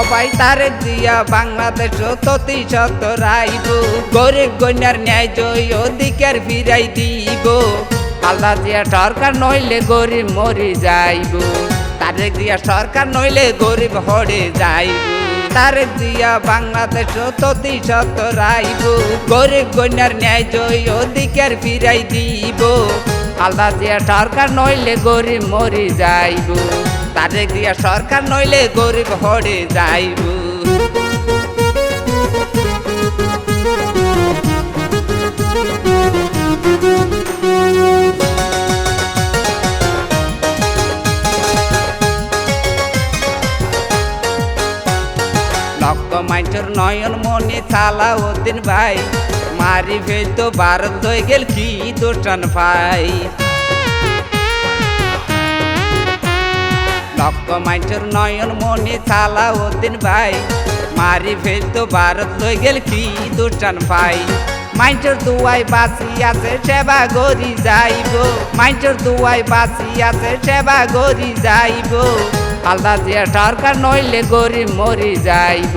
অবাই তারে দিয়া বাংলাদেশ ততি শত রাইব। গরিব গন্যার ন্যায় জয় অধিকার ফিরাই দিব। আল্লাহ দিয়া সরকার নইলে গরিব মরি যাইব। তারে দিয়া সরকার নইলে গরিব হরে যাইব। তারে দিয়া বাংলাদেশ ততি শত রাইব। গরিব গন্যার ন্যায় জয় অধিকার ফিরাই দিব। আল্লাহ দিয়া সরকার নইলে গরিব মরি যাইব। তারে দিয়া সরকার নইলে গরিব হরে যাইব। মাইটোর নয়ন মনে চালা ওদিন ভাই। মারি ফেলতো ভারত হয়ে গেল কি দোটান ভাই। লক্ষ মাইটোর নয়ন মনে চালা ওদিন ভাই। মারি ফেলতো ভারত হয়ে গেল কি দোটান ভাই। মাইটোর দুয়াই বাসি আছে, সেবা গরি যাইব। মাইটোর দুয়াই বাসি আছে, সেবা গরি যাইব। আলদা দিয়া সরকার নইলে গরিব মরি যাইব।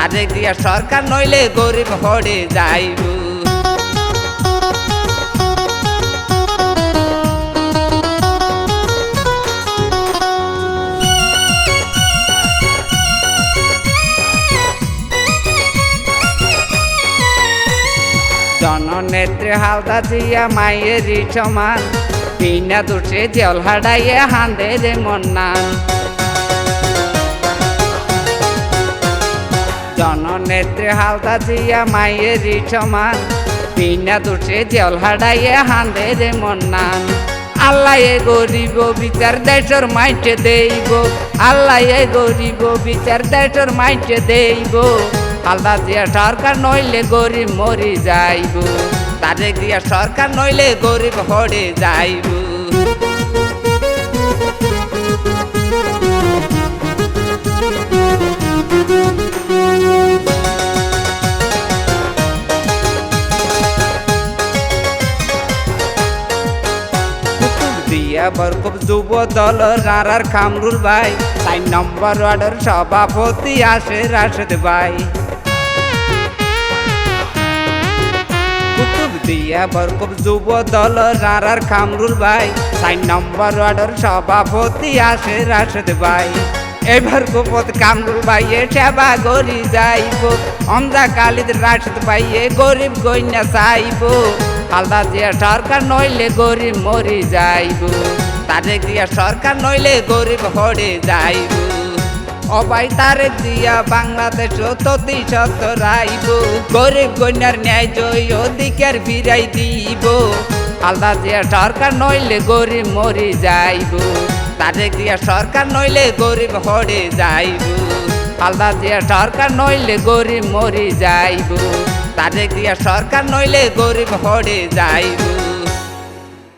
তাদের দিয়া সরকার নইলে গরিব হরে যাইব। জননেত্রী হালদা দিয়া মায়েরই সমান। বিনা দোষে জল হাডাইয়ে হাঁদে রে মন্নান। জননেত্রী হালদা দিয়া মায়েরই সমান। বিনা দোষে জল হাডাইয়ে হাঁদে রে মন্নান আল্লাহ এ গরিব বিচার দেশর মাইটে দেইব। আল্লাহ এ গরিব বিচার দেশর মাইটে দেইব। আল্লাহ দিয়া সরকার নইলে গরিব মরি যাইব। তাদের দিয়া সরকার নইলে গরিব হরে যাইব। দিয়া বরকব যুব দল রারার কামরুল ভাই। তাই নম্বর ওয়ার্ডের সভাপতি আসে রাশেদ ভাই। দিয়া বরকব যুব দল রারার কামরুল ভাই। তাই নম্বর ওয়ার্ডের সভাপতি আসে রাশেদ ভাই। এবার গোপত কামরুল ভাইয়ে সেবা গরি যাইব। অমদা কালিদ রাশেদ ভাইয়ে গরিব গইনা চাইব। আলদা দিয়া সরকার নইলে গরিব মরি যাইব। তারে দিয়া সরকার নইলে গরিব হরে যাইব। অবাই তারে দিয়া বাংলাদেশ ততি শত রাইব। গরিব গন্যার ন্যায় জয় অধিকার ফিরাই দিব। আলদা দিয়া সরকার নইলে গরিব মরি যাইব। তারে দিয়া সরকার নইলে গরিব হরে যাইব। আলদা দিয়া সরকার নইলে গরিব মরি যাইব। তাদের দিয়া সরকার নইলে গরিব হরে যাইব।